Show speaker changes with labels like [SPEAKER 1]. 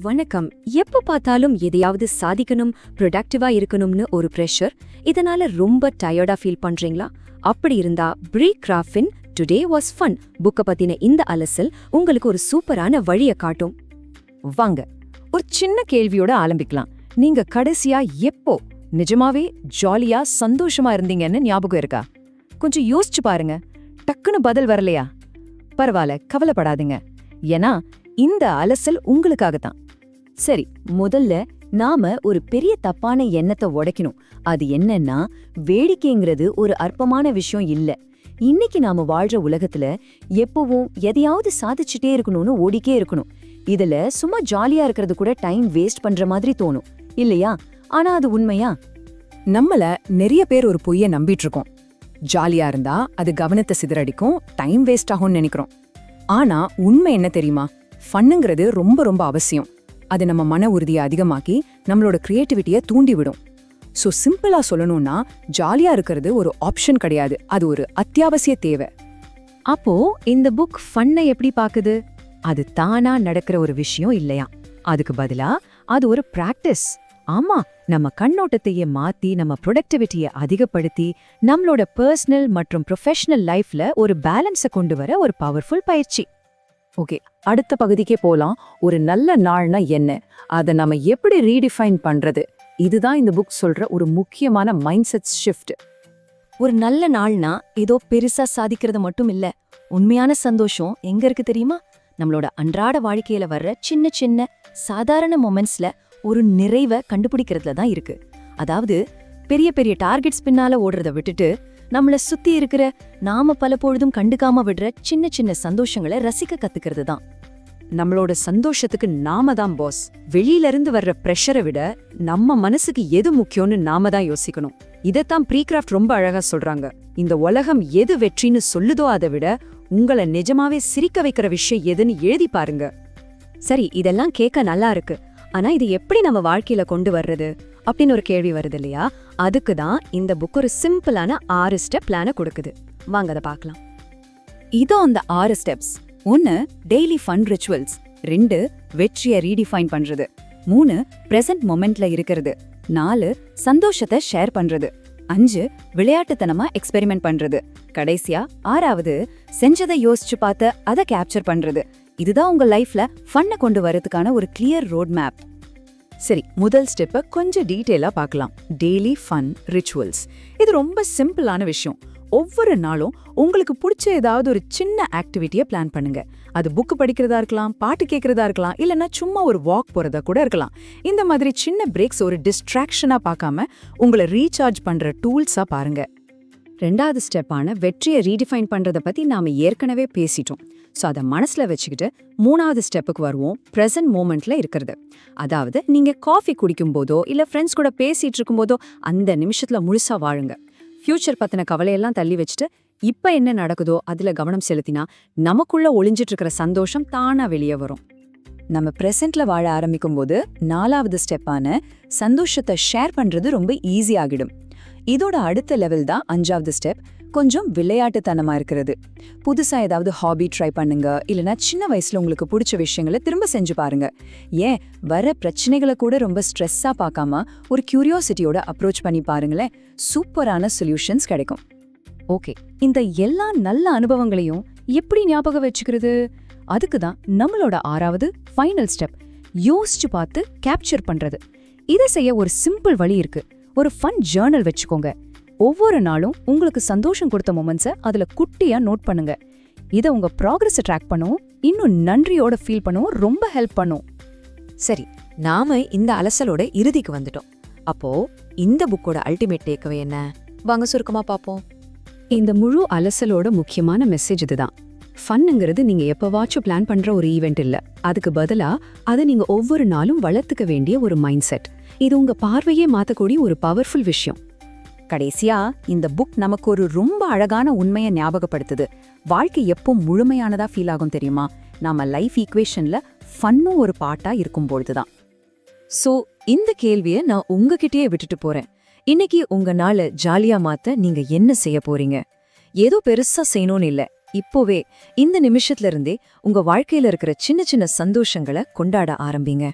[SPEAKER 1] வணக்கம். எப்ப பார்த்தாலும் எதையாவது சாதிக்கணும் ப்ரொடக்டிவா இருக்கணும்னு ஒரு ப்ரெஷர் இதனால ரொம்ப டயர்டா ஃபீல் பண்றீங்களா? அப்படி இருந்தா ப்ரீ கிராஃபின் டுடே வாஸ் ஃபன் புக்க பத்தின இந்த அலசல் உங்களுக்கு ஒரு சூப்பரான வழியை காட்டும்.
[SPEAKER 2] வாங்க ஒரு சின்ன கேள்வியோட ஆரம்பிக்கலாம். நீங்க கடைசியா எப்போ நிஜமாவே ஜாலியா சந்தோஷமா இருந்தீங்கன்னு ஞாபகம் இருக்கா? கொஞ்சம் யோசிச்சு பாருங்க. டக்குன்னு பதில் வரலையா? பரவாயில்ல கவலைப்படாதீங்க. ஏன்னா இந்த அலசல் உங்களுக்காக தான்
[SPEAKER 1] சரி முதல்ல நாம ஒரு பெரிய தப்பான எண்ணத்தை உடைக்கணும். அது என்னன்னா வேடிக்கைங்கிறது ஒரு அற்பமான விஷயம் இல்ல. இன்னைக்கு நாம வாழ்ற உலகத்துல எப்பவும் எதையாவது சாதிச்சுட்டே இருக்கணும்னு ஓடிக்கே இருக்கணும். இதுல சும்மா ஜாலியா இருக்கிறது கூட டைம் வேஸ்ட் பண்ற மாதிரி தோணும். இல்லையா? ஆனா அது உண்மையா?
[SPEAKER 2] நம்மள நிறைய பேர் ஒரு பொய்ய நம்பிட்டு இருக்கோம் ஜாலியா இருந்தா அது கவனத்தை சிதறடிக்கும் டைம் வேஸ்ட் ஆகும்னு நினைக்கிறோம். ஆனா உண்மை என்ன தெரியுமா? ஃபன்னுங்கிறது ரொம்ப ரொம்ப அவசியம். அது நம்ம மன உறுதியை அதிகமாக்கி நம்மளோட கிரியேட்டிவிட்டியை தூண்டிவிடும். ஸோ சிம்பிளா சொல்லணும்னா ஜாலியா இருக்கிறது ஒரு ஆப்ஷன் கிடையாது. அது ஒரு அத்தியாவசிய தேவை.
[SPEAKER 1] அப்போ இந்த புக் ஃபன்னை எப்படி பாக்குது அது தானா நடக்கிற ஒரு விஷயம் இல்லையா? அதுக்கு பதிலா அது ஒரு பிராக்டிஸ் ஆமா நம்ம கண்ணோட்டத்தையே மாத்தி நம்ம ப்ரொடக்டிவிட்டியை அதிகப்படுத்தி நம்மளோட பர்சனல் மற்றும் ப்ரொஃபஷனல் லைஃப்ல ஒரு பேலன்ஸை கொண்டு வர ஒரு பவர்ஃபுல் பயிற்சி.
[SPEAKER 2] ஓகே அடுத்த பகுதிக்கே போலாம். ஒரு நல்ல நாள்னா என்ன? அதை நம்ம எப்படி ரீடிஃபைன் பண்றது? இதுதான் இந்த புக் சொல்ற ஒரு முக்கியமான மைண்ட் செட் ஷிஃப்ட்
[SPEAKER 1] ஒரு நல்ல நாள்னா ஏதோ பெருசா சாதிக்கிறது மட்டும் இல்ல. உண்மையான சந்தோஷம் எங்க இருக்கு தெரியுமா? நம்மளோட அன்றாட வாழ்க்கையில வர்ற சின்ன சின்ன சாதாரண மொமெண்ட்ஸ்ல ஒரு நிறைவை கண்டுபிடிக்கிறதுல தான் இருக்கு. அதாவது பெரிய பெரிய டார்கெட்ஸ் பின்னால ஓடுறத விட்டுட்டு நம்மள சுத்தி இருக்கிற நாம பல பொழுதும் கண்டுக்காம விடுற சின்ன சின்ன சந்தோஷங்களை ரசிக்க கத்துக்கிறது தான்.
[SPEAKER 3] நம்மளோட சந்தோஷத்துக்கு நாம தான் பாஸ் வெளியில இருந்து வர்ற ப்ரெஷரை விட நம்ம மனசுக்கு எது முக்கியம்னு நாம தான் யோசிக்கணும். இதைத்தான் ப்ரீகிராஃப்ட் ரொம்ப அழகா சொல்றாங்க. இந்த உலகம் எது வெற்றின்னு சொல்லுதோ அதை விட உங்களை நிஜமாவே சிரிக்க வைக்கிற விஷயம் எதுன்னு எழுதி பாருங்க.
[SPEAKER 1] சரி இதெல்லாம் கேட்க நல்லா இருக்கு. ஆனா இது எப்படி நம்ம வாழ்க்கையில கொண்டு வர்றது? அப்படின்னு ஒரு கேள்வி வருது இல்லையா? அதுக்கு தான் இந்த புக் ஒரு சிம்பிளான ஆறு ஸ்டெப் பிளான கொடுக்குது. வாங்க அதை பார்க்கலாம்.
[SPEAKER 2] இதோ அந்த ஆறு ஸ்டெப்ஸ் ஒன்னு டெய்லி ஃபன் ரிச்சுவல்ஸ் ரெண்டு வெற்றியை ரீடிஃபைன் பண்றது. மூணு ப்ரெசன்ட் மொமெண்ட்ல இருக்கிறது. நாலு சந்தோஷத்தை ஷேர் பண்றது. அஞ்சு விளையாட்டுத்தனமா எக்ஸ்பெரிமெண்ட் பண்றது. கடைசியா ஆறாவது செஞ்சதை யோசிச்சு பார்த்து அதை கேப்சர் பண்றது. இதுதான் உங்க லைஃப்ல ஃபன்னை கொண்டு வரதுக்கான ஒரு கிளியர் ரோட் மேப் சரி முதல் ஸ்டெப்பை கொஞ்சம் டீட்டெயிலாக பார்க்கலாம். டெய்லி ஃபன் ரிச்சுவல்ஸ் இது ரொம்ப சிம்பிளான விஷயம். ஒவ்வொரு நாளும் உங்களுக்கு பிடிச்ச ஏதாவது ஒரு சின்ன ஆக்டிவிட்டியை பிளான் பண்ணுங்க. அது புக்கு படிக்கிறதா இருக்கலாம் பாட்டு கேட்கறதா இருக்கலாம் இல்லைன்னா சும்மா ஒரு வாக் போறதா கூட இருக்கலாம். இந்த மாதிரி சின்ன பிரேக்ஸ் ஒரு டிஸ்ட்ராக்ஷனாக பார்க்காம உங்களை ரீசார்ஜ் பண்ற டூல்ஸா பாருங்க.
[SPEAKER 3] ரெண்டாவது ஸ்டெப்பான வெற்றியை ரீடிஃபைன் பண்ணுறதை பற்றி நாம் ஏற்கனவே பேசிட்டோம். ஸோ அதை மனசில் வச்சுக்கிட்டு மூணாவது ஸ்டெப்புக்கு வருவோம். ப்ரெசன்ட் மூமெண்ட்டில் இருக்கிறது. அதாவது நீங்கள் காஃபி குடிக்கும் போதோ ஃப்ரெண்ட்ஸ் கூட பேசிகிட்டு இருக்கும்போதோ அந்த நிமிஷத்தில் முழுசாக வாழுங்க. ஃப்யூச்சர் பற்றின கவலையெல்லாம் தள்ளி வச்சுட்டு இப்போ என்ன நடக்குதோ அதில் கவனம் செலுத்தினா நமக்குள்ளே ஒளிஞ்சிட்டு இருக்கிற சந்தோஷம் தானாக வெளியே வரும்.
[SPEAKER 2] நம்ம பிரசன்ட்ல வாழ ஆரம்பிக்கும் போது நாலாவது ஸ்டெப்பான சந்தோஷத்தை ஷேர் பண்றது ரொம்ப ஈஸி ஆகிடும். இதோட அடுத்த லெவல் தான் அஞ்சாவது ஸ்டெப் கொஞ்சம் விளையாட்டுத்தனமா இருக்கிறது. புதுசா ஏதாவது ஹாபி ட்ரை பண்ணுங்க. இல்லனா சின்ன வயசுல உங்களுக்கு பிடிச்ச விஷயங்களை திரும்ப செஞ்சு பாருங்க. ஏன்? வர பிரச்சனைகளை கூட ரொம்ப ஸ்ட்ரெஸ்ஸா பார்க்காம ஒரு கியூரியாசிட்டியோட அப்ரோச் பண்ணி பாருங்களேன். சூப்பரான சொல்யூஷன்ஸ் கிடைக்கும். ஓகே இந்த எல்லா நல்ல அனுபவங்களையும் எப்படி ஞாபகம் வச்சுக்கிறது? அதுக்கு தான் நம்மளோட ஆறாவது ஃபைனல் ஸ்டெப் யோசிச்சு பார்த்து கேப்சர் பண்றது. இதை செய்ய ஒரு சிம்பிள் வழி இருக்கு. ஒரு ஃபன் ஜேர்னல் வச்சுக்கோங்க. ஒவ்வொரு நாளும் உங்களுக்கு சந்தோஷம் கொடுத்த மொமெண்ட்ஸை அதுல குட்டியா நோட் பண்ணுங்க. இதை உங்க ப்ராக்ரஸை ட்ராக் பண்ணவும் இன்னும் நன்றியோட ஃபீல் பண்ணவும் ரொம்ப ஹெல்ப் பண்ணும்.
[SPEAKER 3] சரி நாம இந்த அலசலோட இறுதிக்கு வந்துட்டோம். அப்போ இந்த புக்கோட அல்டிமேட் டேக்கவே என்ன? வாங்க சுருக்கமா பார்ப்போம் இந்த முழு அலசலோட முக்கியமான மெசேஜ் இதுதான் ஃபன்னுங்கிறது நீங்க எப்பவாச்சும் பிளான் பண்ற ஒரு ஈவெண்ட் இல்ல. அதுக்கு பதிலா அதை நீங்க ஒவ்வொரு நாளும் வளர்த்துக்க வேண்டிய ஒரு மைண்ட் செட் இது உங்க பார்வையே மாத்தக்கூடிய ஒரு பவர்ஃபுல் விஷயம்.
[SPEAKER 2] கடைசியா இந்த புக் நமக்கு ஒரு ரொம்ப அழகான உண்மையை ஞாபகப்படுத்துது. வாழ்க்கை எப்போ முழுமையானதா ஃபீல் ஆகும் தெரியுமா? நாம லைஃப் ஈக்குவேஷன்ல ஃபன்னும் ஒரு பாட்டா இருக்கும் பொழுதுதான்.
[SPEAKER 1] சோ இந்த கேள்வியை நான் உங்ககிட்டயே விட்டுட்டு போறேன். இன்னைக்கு உங்க நாளை ஜாலியா மாத்த நீங்க என்ன செய்ய போறீங்க? ஏதோ பெருசா செய்யணும்னு இல்ல. இப்போவே இந்த நிமிஷத்துல இருந்தே உங்க வாழ்க்கையில இருக்கிற சின்ன சின்ன சந்தோஷங்களை கொண்டாட ஆரம்பிங்க.